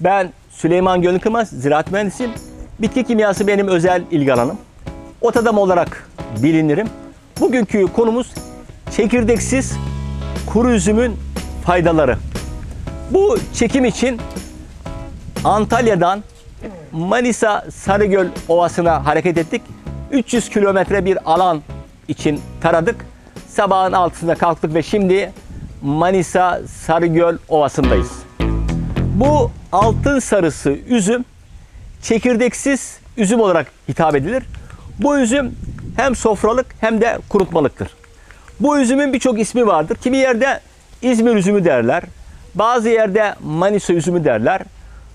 Ben Süleyman Gönül Kırmaz, ziraat mühendisiyim. Bitki kimyası benim özel ilgi alanım. Ot adamı olarak bilinirim. Bugünkü konumuz çekirdeksiz kuru üzümün faydaları. Bu çekim için Antalya'dan Manisa Sarıgöl Ovası'na hareket ettik. 300 kilometre bir alan için taradık. Sabahın altısında kalktık ve şimdi Manisa Sarıgöl Ovası'ndayız. Bu altın sarısı üzüm çekirdeksiz üzüm olarak hitap edilir. Bu üzüm hem sofralık hem de kurutmalıktır. Bu üzümün birçok ismi vardır. Kimi yerde İzmir üzümü derler. Bazı yerde Manisa üzümü derler.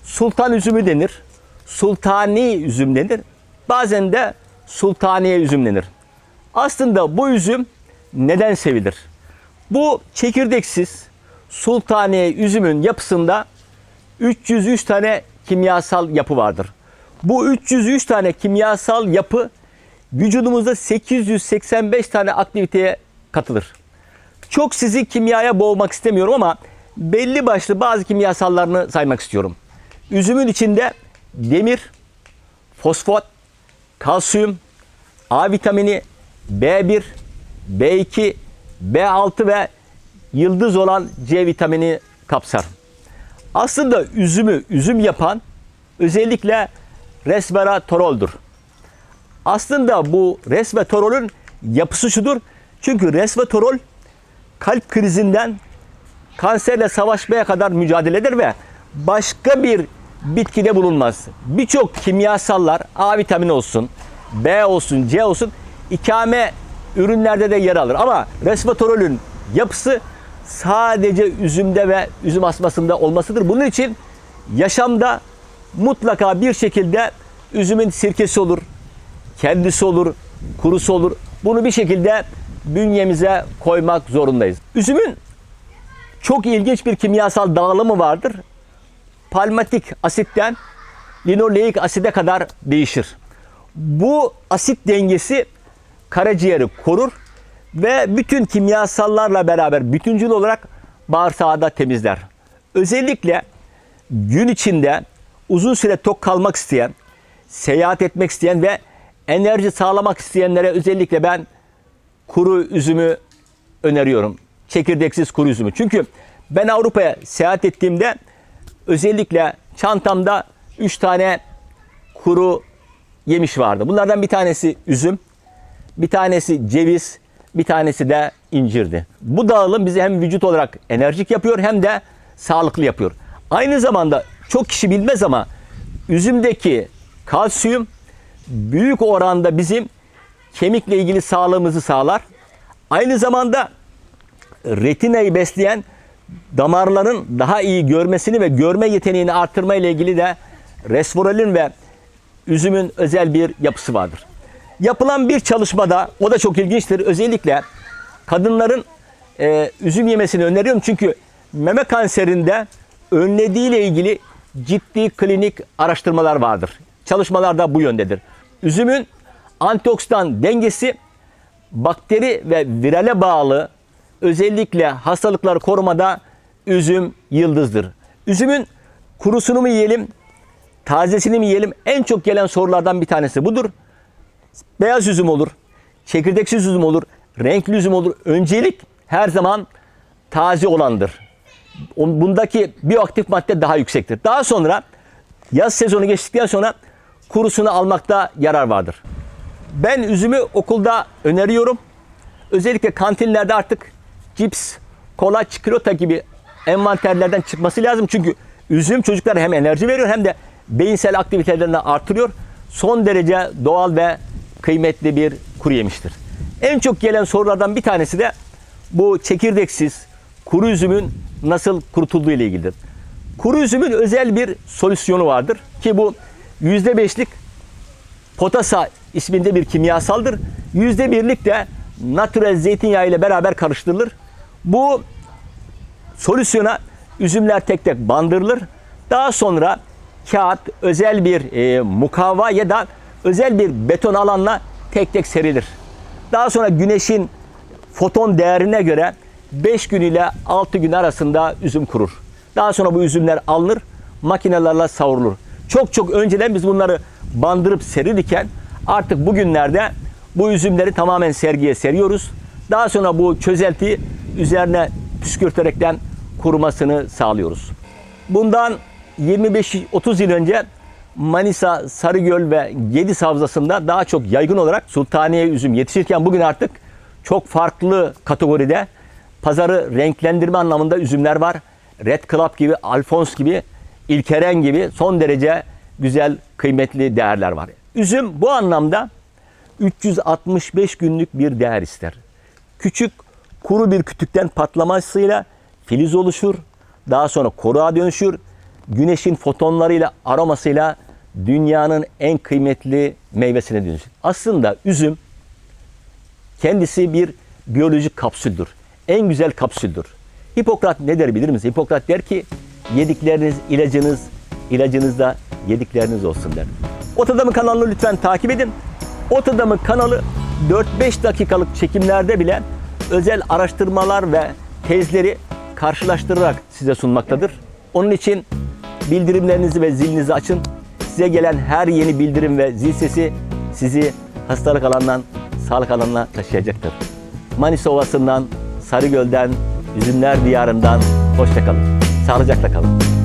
Sultan üzümü denir. Sultani üzüm denir. Bazen de sultaniye üzüm denir. Aslında bu üzüm neden sevilir? Bu çekirdeksiz sultaniye üzümün yapısında 303 tane kimyasal yapı vardır. Bu 303 tane kimyasal yapı vücudumuzda 885 tane aktiviteye katılır. Çok sizi kimyaya boğmak istemiyorum ama belli başlı bazı kimyasallarını saymak istiyorum. Üzümün içinde demir, fosfat, kalsiyum, A vitamini, B1, B2, B6 ve yıldız olan C vitamini kapsar. Aslında üzümü üzüm yapan özellikle resveratroldur. Aslında bu resveratrolün yapısı şudur. Çünkü resveratrol kalp krizinden kanserle savaşmaya kadar mücadele eder ve başka bir bitkide bulunmaz. Birçok kimyasallar A vitamini olsun, B olsun, C olsun ikame ürünlerde de yer alır. Ama resveratrolün yapısı sadece üzümde ve üzüm asmasında olmasıdır. Bunun için yaşamda mutlaka bir şekilde üzümün sirkesi olur, kendisi olur, kurusu olur. Bunu bir şekilde bünyemize koymak zorundayız. Üzümün çok ilginç bir kimyasal dağılımı vardır. Palmatik asitten linoleik aside kadar değişir. Bu asit dengesi karaciğeri korur ve bütün kimyasallarla beraber bütüncül olarak bağırsağı da temizler. Özellikle gün içinde uzun süre tok kalmak isteyen, seyahat etmek isteyen ve enerji sağlamak isteyenlere özellikle ben kuru üzümü öneriyorum. Çekirdeksiz kuru üzümü. Çünkü ben Avrupa'ya seyahat ettiğimde özellikle çantamda 3 tane kuru yemiş vardı. Bunlardan bir tanesi üzüm, bir tanesi ceviz, bir tanesi de incirdi. Bu dağılım bizi hem vücut olarak enerjik yapıyor hem de sağlıklı yapıyor. Aynı zamanda çok kişi bilmez ama üzümdeki kalsiyum büyük oranda bizim kemikle ilgili sağlığımızı sağlar. Aynı zamanda retinayı besleyen damarların daha iyi görmesini ve görme yeteneğini artırma ile ilgili de resveratrolün ve üzümün özel bir yapısı vardır. Yapılan bir çalışmada o da çok ilginçtir. Özellikle kadınların e, üzüm yemesini öneriyorum çünkü meme kanserinde önlediği ile ilgili ciddi klinik araştırmalar vardır. Çalışmalar da bu yöndedir. Üzümün antioksidan dengesi bakteri ve virale bağlı özellikle hastalıkları korumada üzüm yıldızdır. Üzümün kurusunu mu yiyelim, tazesini mi yiyelim? En çok gelen sorulardan bir tanesi budur. Beyaz üzüm olur, çekirdeksiz üzüm olur, renkli üzüm olur. Öncelik her zaman taze olandır. Bundaki bioaktif madde daha yüksektir. Daha sonra yaz sezonu geçtikten sonra kurusunu almakta yarar vardır. Ben üzümü okulda öneriyorum. Özellikle kantinlerde artık cips, kola, çikolata gibi envanterlerden çıkması lazım. Çünkü üzüm çocuklara hem enerji veriyor hem de beyinsel aktivitelerini artırıyor. Son derece doğal ve kıymetli bir kuru yemiştir. En çok gelen sorulardan bir tanesi de bu çekirdeksiz kuru üzümün nasıl kurutulduğu ile ilgilidir. Kuru üzümün özel bir solüsyonu vardır ki bu %5'lik potasa isminde bir kimyasaldır. %1'lik de natürel zeytinyağı ile beraber karıştırılır. Bu solüsyona üzümler tek tek bandırılır. Daha sonra kağıt, özel bir e, mukavva ya da özel bir beton alanla tek tek serilir. Daha sonra güneşin foton değerine göre 5 gün ile 6 gün arasında üzüm kurur. Daha sonra bu üzümler alınır. makinelerle savrulur. Çok çok önceden biz bunları bandırıp serirken artık bugünlerde bu üzümleri tamamen sergiye seriyoruz. Daha sonra bu çözeltiyi üzerine püskürterekten kurumasını sağlıyoruz. Bundan 25-30 yıl önce Manisa, Sarıgöl ve Gediz Havzası'nda daha çok yaygın olarak sultaniye üzüm yetişirken bugün artık çok farklı kategoride pazarı renklendirme anlamında üzümler var. Red Club gibi, Alphonse gibi, İlkeren gibi son derece güzel, kıymetli değerler var. Üzüm bu anlamda 365 günlük bir değer ister. Küçük kuru bir kütükten patlamasıyla filiz oluşur. Daha sonra koruğa dönüşür. Güneşin fotonlarıyla aromasıyla dünyanın en kıymetli meyvesine dönüşür. Aslında üzüm kendisi bir biyolojik kapsüldür. En güzel kapsüldür. Hipokrat ne der bilir misiniz? Hipokrat der ki yedikleriniz ilacınız, ilacınız da yedikleriniz olsun der. Ot Adamı kanalını lütfen takip edin. Ot Adamı kanalı 4-5 dakikalık çekimlerde bile özel araştırmalar ve tezleri karşılaştırarak size sunmaktadır. Onun için bildirimlerinizi ve zilinizi açın. Size gelen her yeni bildirim ve zil sesi sizi hastalık alanından sağlık alanına taşıyacaktır. Manisa Ovası'ndan, Sarıgöl'den, Üzümler Diyarı'ndan hoşçakalın. Sağlıcakla kalın.